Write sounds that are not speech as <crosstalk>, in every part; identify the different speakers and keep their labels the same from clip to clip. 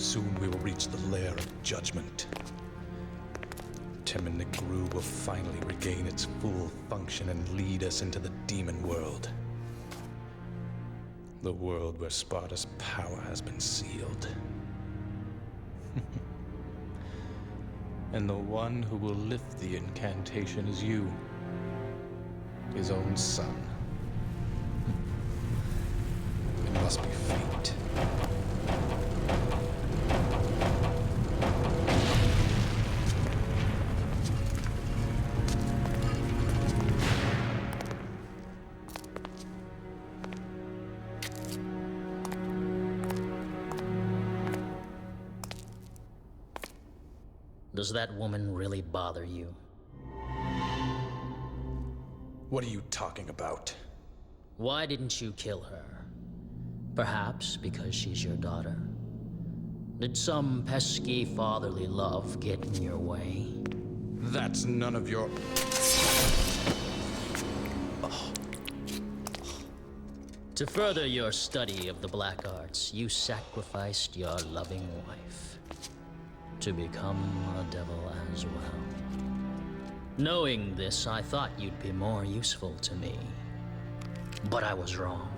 Speaker 1: Soon we will reach the lair of judgment. Timon Nigru will finally regain its full function and lead us into the demon world. The world where Sparta's power has been sealed. <laughs> and the one who will lift the incantation is you, his own son. <laughs> It must be fate.
Speaker 2: Does that woman really bother you?
Speaker 1: What are you talking about?
Speaker 2: Why didn't you kill her? Perhaps because she's your daughter? Did some pesky fatherly love get in your way?
Speaker 1: That's none of your.
Speaker 2: To further your study of the black arts, you sacrificed your loving wife to become a devil as well. Knowing this, I thought you'd be more useful to me. But I was wrong.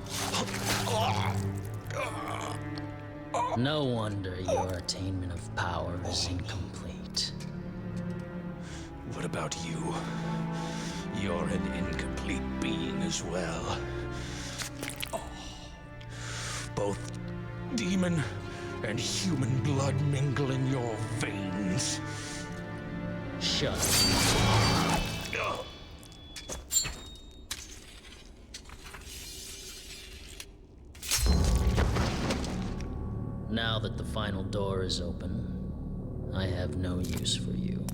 Speaker 2: No wonder your attainment of power is incomplete.
Speaker 1: What about you? You're an incomplete being as well. Oh. Both demon and human blood mingle in your veins.
Speaker 2: Shut up. Now that the final door is open, I have no use for you.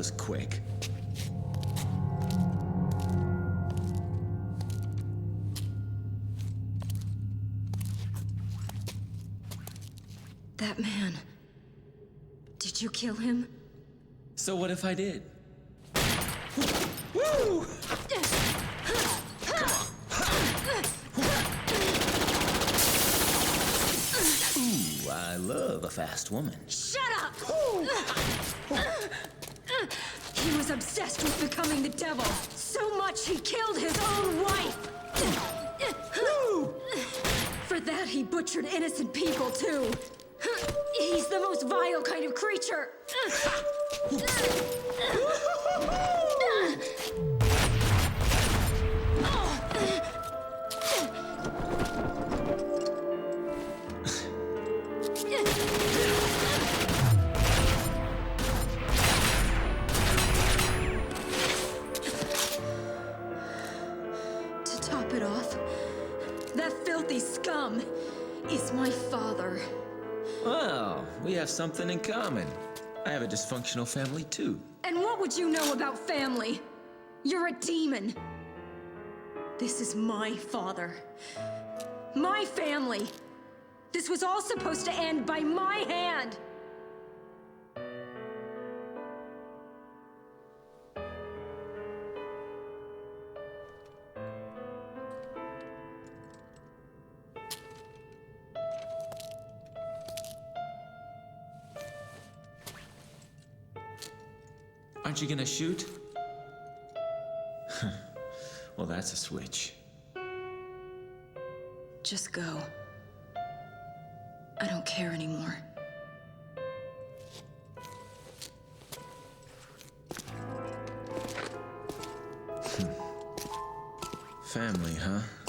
Speaker 3: Was quick.
Speaker 4: That man. Did you kill him?
Speaker 3: So what if I did? Woo! Ooh, I love a fast woman.
Speaker 4: Shut up! He was obsessed with becoming the devil. So much he killed his own wife. For that, he butchered innocent people, too. He's the most vile kind of creature. <laughs> filthy scum is my father.
Speaker 3: Well, we have something in common. I have a dysfunctional family too.
Speaker 4: And what would you know about family? You're a demon. This is my father. My family. This was all supposed to end by my hand.
Speaker 3: Aren't you gonna shoot? <laughs> well, that's a switch.
Speaker 4: Just go. I don't care anymore. Hmm.
Speaker 3: Family, huh?